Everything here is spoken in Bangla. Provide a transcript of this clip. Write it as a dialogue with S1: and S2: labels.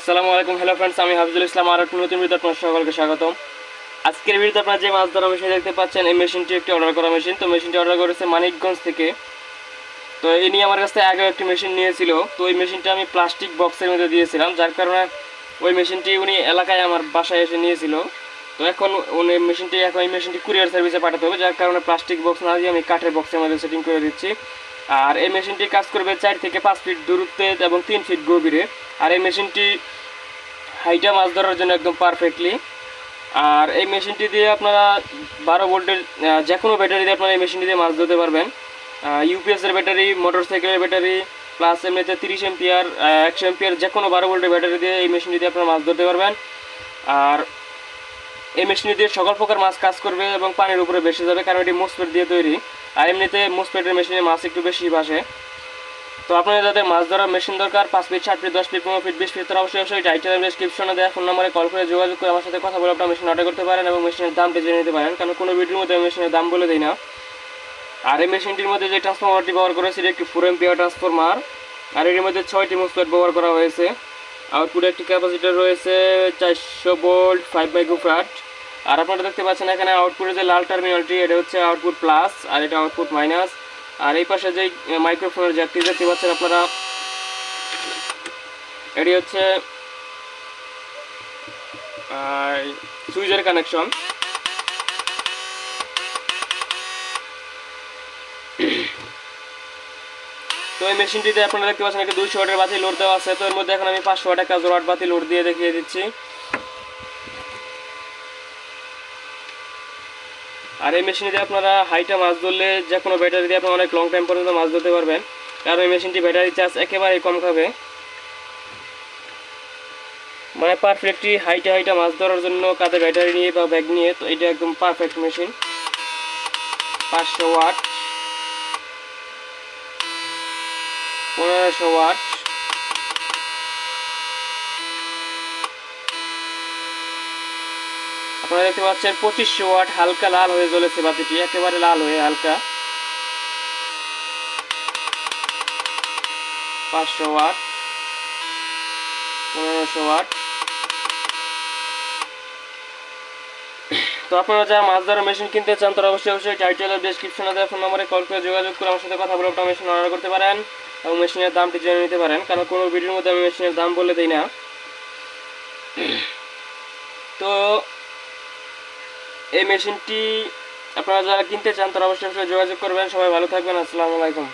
S1: আসসালামু আলাইকুম। হ্যালো ফ্রেন্ডস আমি হাফিজুল ইসলাম, আর একটা নতুন ভিডিও আপনার সকলকে স্বাগতম। আজকের ভিডিওতে আপনারা যে মাছ ধরা মেশিন দেখতে পাচ্ছেন, এই মেশিনটি একটি অর্ডার করা মেশিন তো মেশিনটি অর্ডার করেছে মানিকগঞ্জ থেকে। তো এই নিয়ে আমার কাছে আগেও একটি মেশিন নিয়েছিল। তো ওই মেশিনটা আমি প্লাস্টিক বক্সের মধ্যে দিয়েছিলাম, যার কারণে ওই মেশিনটি উনি এলাকায় আমার বাসায় এসে নিয়েছিল। তো এখন উনি মেশিনটি এখন এই মেশিনটি কুরিয়ার সার্ভিসে পাঠাতে হবে, যার কারণে প্লাস্টিক বক্স না দিয়ে আমি কাঠের বক্সের মধ্যে সেটিং করে দিচ্ছি। আর এই মেশিনটি কাজ করবে চার থেকে পাঁচ ফিট দূরত্বে এবং তিন ফিট গভীরে। আর এই মেশিনটি হাইটা মাছ ধরার জন্য একদম পারফেক্টলি আর এই মেশিনটি দিয়ে আপনারা বারো ভোল্টের যে কোনো ব্যাটারি দিয়ে আপনারা এই মেশিনটি দিয়ে মাছ ধরতে পারবেন। ইউপিএসের ব্যাটারি মোটর সাইকেলের ব্যাটারি প্লাস এমনিতে তিরিশ এমপিয়ার একশো এমপিয়ার যে কোনো বারো ভোল্টের ব্যাটারি দিয়ে এই মেশিনটি দিয়ে আপনারা মাছ ধরতে পারবেন। আর এই মেশিনটি দিয়ে সকল প্রকার মাছ কাজ করবে এবং পানির উপরে বেশি যাবে, কারণ এটি মোসপেট দিয়ে তৈরি। আর এমনিতে মোসপেটের মেশিনে মাছ একটু বেশি ভাসে। তো আপনাদের যাদের মাছ ধরার মেশিন দরকার, পাঁচ ফিট সাত ফিট দশ ফিট পনেরো ফিট বিশ ফিট তারা অবশ্যই অবশ্যই টাইটেল ডিসক্রিপশনে দেওয়া ফোন নম্বরে কল করে যোগাযোগ করে আমার সাথে কথা বলে আপনার মেশিন অর্ডার করতে পারেন এবং মেশিনের দামটি জেনে নিতে পারেন। কারণ কোনো ভিডিওর মধ্যে আমি মেশিনের দাম বলে দিই না। আর এই মেশিনটির মধ্যে যে ট্রান্সফরমারটি ব্যবহার করেছে এটি একটি ফোর এমপিআর ট্রান্সফরমার আর এটির মধ্যে ছয়টি মুসপেট ব্যবহার করা হয়েছে। আউটপুটে একটি ক্যাপাসিটার রয়েছে, চারশো ভোল্ট ফাইভ মাইক্রোফ্রাট আর আপনারা দেখতে পাচ্ছেন এখানে আউটপুটের যে লাল টার্মিনালটি এটা হচ্ছে আউটপুট প্লাস আর এটা আউটপুট মাইনাস আর এই পাশে যে মাইক্রোফোনের জ্যাকটি দেখতে পাচ্ছেন আপনারা, এটি হচ্ছে সুইচের কানেকশন তো এই মেশিনটিতে আপনারা দেখতে পাচ্ছেন, একটা দুইশো ওয়াটের বাতি লোড দেওয়া আছে। তো এর মধ্যে এখন আমি পাঁচশো ওয়াট একটা ওয়াট বাতি লোড দিয়ে দেখিয়ে দিচ্ছি। আর এই মেশিনে দিয়ে আপনারা হাইটা মাছ ধরলে যে কোনো ব্যাটারি দিয়ে আপনারা অনেক লং টাইম পর্যন্ত মাছ ধরতে পারবেন। কারণ এই মেশিনটি ব্যাটারি চার্জ একেবারেই কম খাবে। মানে পারফেক্টলি হাইটা হাইটা মাছ ধরার জন্য কাঁধে ব্যাটারি নিয়ে বা ব্যাগ নিয়ে, তো এটা একদম পারফেক্ট মেশিন পাঁচশো ওয়াট পনেরোশো ওয়াট আপনারা দেখতে পাচ্ছেন পঁচিশশো ওয়াট হালকা লাল হয়ে জ্বলেছে বাতিটি, একেবারে লাল হয়ে হালকা। পাঁচশো ওয়াট, পনেরোশো ওয়াট। তো আপনারা যারা মাছ ধরার মেশিন কিনতে চান, তারা অবশ্যই অবশ্যই টাইটেলের ডিসক্রিপশনে দেওয়া ফোন নম্বরে কল করে যোগাযোগ করে আমার সাথে কথা বলে আপনার মেশিন অর্ডার করতে পারেন এবং মেশিনের দামটি জেনে নিতে পারেন, কারণ কোনো ভিডিওর মধ্যে আমি মেশিনের দাম বলে দিই না। তো এই মেশিনটি আপনারা যারা কিনতে চান তারা অবশ্যই যোগাযোগ করবেন। সবাই ভালো থাকবেন। আসসালামু আলাইকুম।